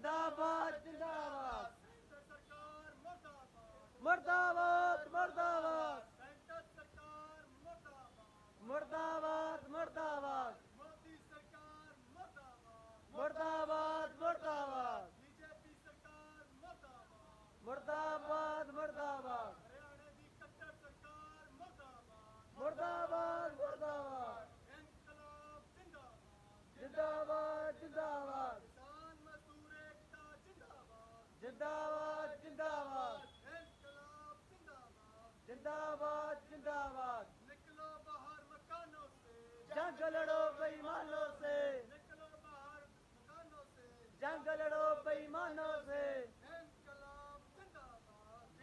जिंदाबाद जिंदाबाद जिंदाबाद। निकलो बाहर मकानों से। जंग लड़ो बेईमानों से। निकलो बाहर मकानों से। जंग लड़ो बेईमानों से।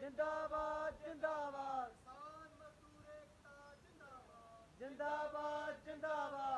जिंदाबाद। जिंदाबाद। जिंदाबाद जिंदाबाद।